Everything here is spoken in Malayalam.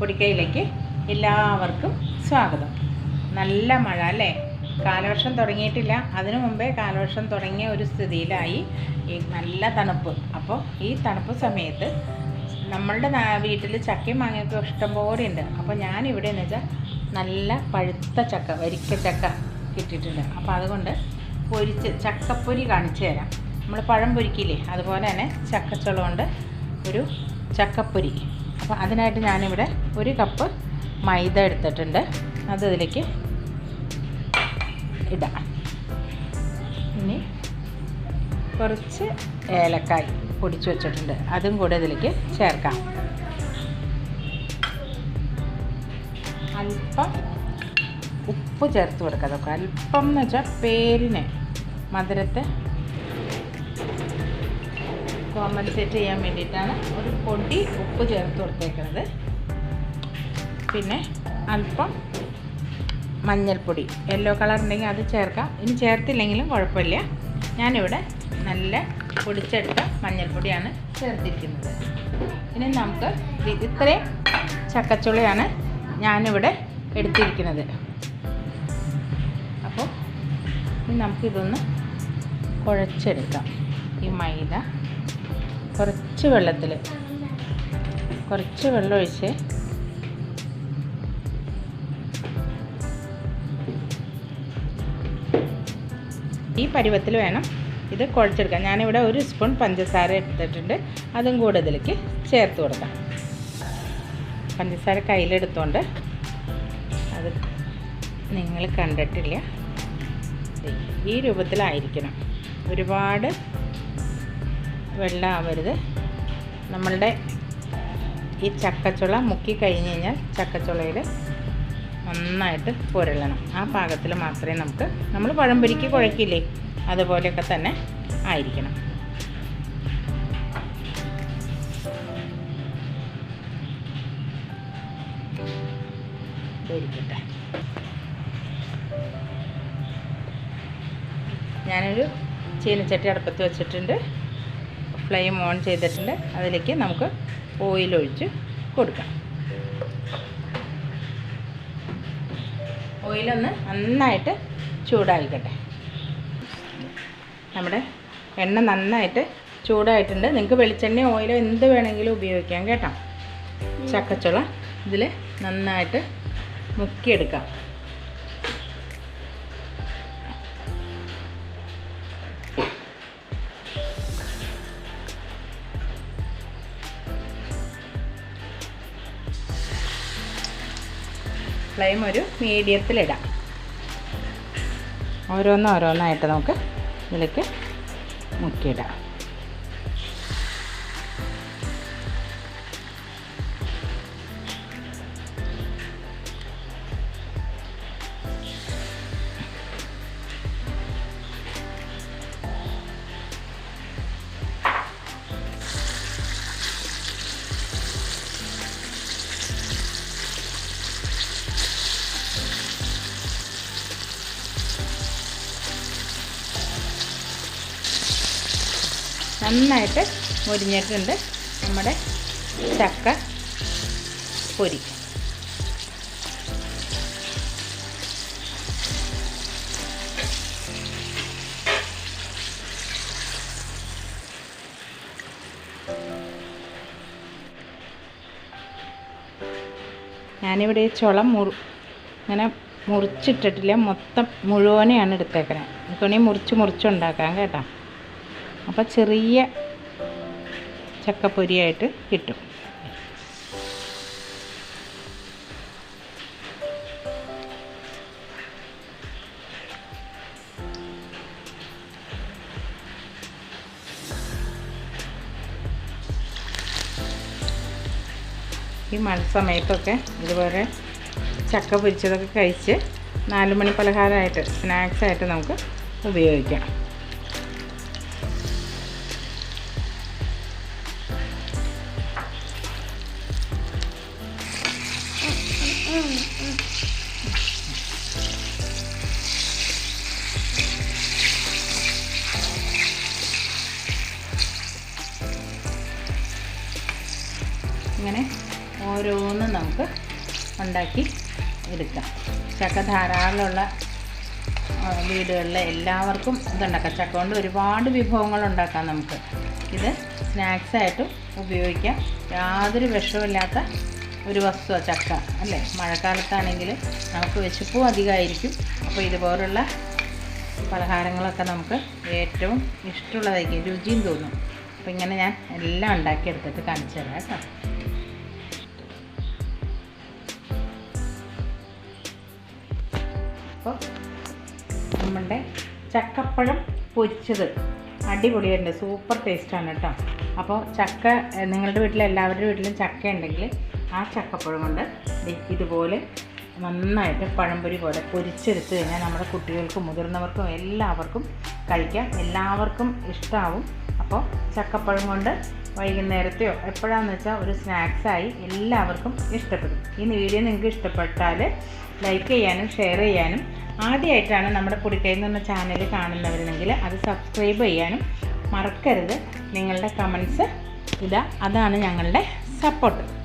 പൊടിക്കൈയിലേക്ക് എല്ലാവർക്കും സ്വാഗതം. നല്ല മഴ അല്ലേ? കാലവർഷം തുടങ്ങിയിട്ടില്ല. അതിനു മുമ്പേ കാലവർഷം തുടങ്ങിയ ഒരു സ്ഥിതിയിലായി ഈ നല്ല തണുപ്പ്. അപ്പോൾ ഈ തണുപ്പ് സമയത്ത് നമ്മളുടെ വീട്ടിൽ ചക്കയും മാങ്ങയൊക്കെ ഇഷ്ടംപോലെ ഉണ്ട്. അപ്പോൾ ഞാനിവിടെ എന്ന് വെച്ചാൽ നല്ല പഴുത്ത ചക്ക വരിക്ക ചക്ക കിട്ടിയിട്ടുണ്ട് അപ്പോൾ അതുകൊണ്ട് പൊരിച്ച് ചക്കപ്പൊരി കാണിച്ചു തരാം. നമ്മൾ പഴം പൊരിക്കില്ലേ? അതുപോലെ തന്നെ ചക്കച്ചുള കൊണ്ട് ഒരു ചക്കപ്പൊരി. അപ്പോൾ അതിനായിട്ട് ഞാനിവിടെ ഒരു കപ്പ് മൈദ എടുത്തിട്ടുണ്ട്. അത് ഇതിലേക്ക് ഇടാം. ഇനി കുറച്ച് ഏലക്കായ് പൊടിച്ചു വെച്ചിട്ടുണ്ട്. അതും കൂടെ ഇതിലേക്ക് ചേർക്കാം. അല്പം ഉപ്പ് ചേർത്ത് കൊടുക്കാം. അതൊക്കെ അല്പം എന്ന് വെച്ചാൽ പേരിന് മധുരത്തെ കോമ്പൻസേറ്റ് ചെയ്യാൻ വേണ്ടിയിട്ടാണ് ഒരു പൊടി ഉപ്പ് ചേർത്ത് കൊടുത്തേക്കുന്നത് പിന്നെ അല്പം മഞ്ഞൾപ്പൊടി യെല്ലോ കളർ ഉണ്ടെങ്കിൽ അത് ചേർക്കാം. ഇനി ചേർത്തില്ലെങ്കിലും കുഴപ്പമില്ല. ഞാനിവിടെ നല്ല പൊടിച്ചെടുത്ത മഞ്ഞൾപ്പൊടിയാണ് ചേർത്തിരിക്കുന്നത്. ഇനി നമുക്ക് ഇത് ഇത്രയും ചക്കച്ചുളയാണ് ഞാനിവിടെ എടുത്തിരിക്കുന്നത്. അപ്പോൾ നമുക്കിതൊന്ന് കുഴച്ചെടുക്കാം. ഈ മൈദ കുറച്ച് വെള്ളത്തിൽ കുറച്ച് വെള്ളം ഒഴിച്ച്. ഈ പരുവത്തിൽ വേണം ഇത് കുഴച്ചെടുക്കാം ഞാനിവിടെ ഒരു സ്പൂൺ പഞ്ചസാര എടുത്തിട്ടുണ്ട്. അതും കൂടെ ഇതിലേക്ക് ചേർത്ത് കൊടുക്കാം. പഞ്ചസാര കയ്യിലെടുത്തോണ്ട് അത് നിങ്ങൾ കണ്ടിട്ടില്ല. ഈ രൂപത്തിലായിരിക്കണം. ഒരുപാട് വെള്ളം ആവരുത്. നമ്മളുടെ ഈ ചക്കച്ചുള മുക്കി കഴിഞ്ഞ് കഴിഞ്ഞാൽ ചക്കച്ചുളയിൽ നന്നായിട്ട് പുരളണം. ആ പാകത്തിൽ മാത്രമേ നമുക്ക് നമ്മൾ പഴംപൊരിക്ക് കുഴക്കില്ലേ? അതുപോലെയൊക്കെ തന്നെ ആയിരിക്കണം. ഞാനൊരു ചീനച്ചട്ടി അടുപ്പത്ത് വെച്ചിട്ടുണ്ട്. ഫ്ലെയിം ഓൺ ചെയ്തിട്ടുണ്ട്. അതിലേക്ക് നമുക്ക് ഓയിൽ ഒഴിച്ച് കൊടുക്കാം. ഓയിലൊന്ന് നന്നായിട്ട് ചൂടായിക്കട്ടെ. നമ്മുടെ എണ്ണ നന്നായിട്ട് ചൂടായിട്ടുണ്ട്. നിങ്ങൾക്ക് വെളിച്ചെണ്ണ ഓയിലോ എന്ത് വേണമെങ്കിലും ഉപയോഗിക്കാം കേട്ടോ. ചക്കച്ചുള ഇതിൽ നന്നായിട്ട് മുക്കിയെടുക്കാം. ഫ്ലെയിം ഒരു മീഡിയത്തിലിടാം ഓരോന്നോരോന്നായിട്ട് നമുക്ക് ഇതിലേക്ക് മുക്കിയിടാം. നന്നായിട്ട് മുരിഞ്ഞിട്ടുണ്ട്. നമ്മുടെ ചക്ക പൊരി. ഞാനിവിടെ ചുളം മുറു ഇങ്ങനെ മുറിച്ചിട്ടിട്ടില്ല. മൊത്തം മുഴുവനെയാണ് എടുത്തേക്കണേ. തുണി മുറിച്ച് മുറിച്ചുണ്ടാക്കാം കേട്ടോ. അപ്പോൾ ചെറിയ ചക്കപ്പൊരിയായിട്ട് കിട്ടും. ഈ മഴ സമയത്തൊക്കെ ഇതുപോലെ ചക്ക പൊരിച്ചതൊക്കെ കഴിച്ച് നാലുമണി പലഹാരമായിട്ട് സ്നാക്സായിട്ട് നമുക്ക് ഉപയോഗിക്കാം. ഇങ്ങനെ ഓരോന്നും നമുക്ക് ഉണ്ടാക്കി എടുക്കാം. ചക്ക ധാരാളമുള്ള വീടുകളിലെ എല്ലാവർക്കും ഇതുണ്ടാക്കാം. ചക്ക കൊണ്ട് ഒരുപാട് വിഭവങ്ങൾ ഉണ്ടാക്കാം നമുക്ക്. ഇത് സ്നാക്സായിട്ടും ഉപയോഗിക്കാം. യാതൊരു വിഷമില്ലാത്ത ഒരു വസ്തുവാണ് ചക്ക അല്ലേ? മഴക്കാലത്താണെങ്കിൽ നമുക്ക് വിശപ്പും അധികമായിരിക്കും. അപ്പോൾ ഇതുപോലുള്ള പലഹാരങ്ങളൊക്കെ നമുക്ക് ഏറ്റവും ഇഷ്ടമുള്ളതായിരിക്കും. രുചിയും തോന്നും. അപ്പോൾ ഇങ്ങനെ ഞാൻ എല്ലാം ഉണ്ടാക്കിയെടുത്തിട്ട് കാണിച്ചു തരാം കേട്ടോ. അപ്പോൾ നമ്മളുടെ ചക്കപ്പഴം പൊരിച്ചത്. അടിപൊളിയുണ്ട് സൂപ്പർ ടേസ്റ്റാണ് കേട്ടോ. അപ്പോൾ ചക്ക നിങ്ങളുടെ വീട്ടിൽ എല്ലാവരുടെ വീട്ടിലും ചക്ക ഉണ്ടെങ്കിൽ ആ ചക്കപ്പഴം കൊണ്ട് ഇതുപോലെ നന്നായിട്ട് പഴംപൊരി പോലെ പൊരിച്ചെടുത്ത് കഴിഞ്ഞാൽ നമ്മുടെ കുട്ടികൾക്കും മുതിർന്നവർക്കും എല്ലാവർക്കും കഴിക്കാം. എല്ലാവർക്കും ഇഷ്ടമാവും അപ്പോൾ ചക്കപ്പഴം കൊണ്ട് വൈകുന്നേരത്തെയോ എപ്പോഴാണെന്ന് വെച്ചാൽ ഒരു സ്നാക്സായി എല്ലാവർക്കും ഇഷ്ടപ്പെടും. ഈ വീഡിയോ നിങ്ങൾക്ക് ഇഷ്ടപ്പെട്ടാൽ ലൈക്ക് ചെയ്യാനും ഷെയർ ചെയ്യാനും ആദ്യമായിട്ടാണ് നമ്മുടെ പൊടിക്കൈ എന്ന് പറഞ്ഞ ചാനൽ കാണുന്നവരുണ്ടെങ്കിൽ അത് സബ്സ്ക്രൈബ് ചെയ്യാനും മറക്കരുത്. നിങ്ങളുടെ കമൻസ് ഇതാ. അതാണ് ഞങ്ങളുടെ സപ്പോർട്ട്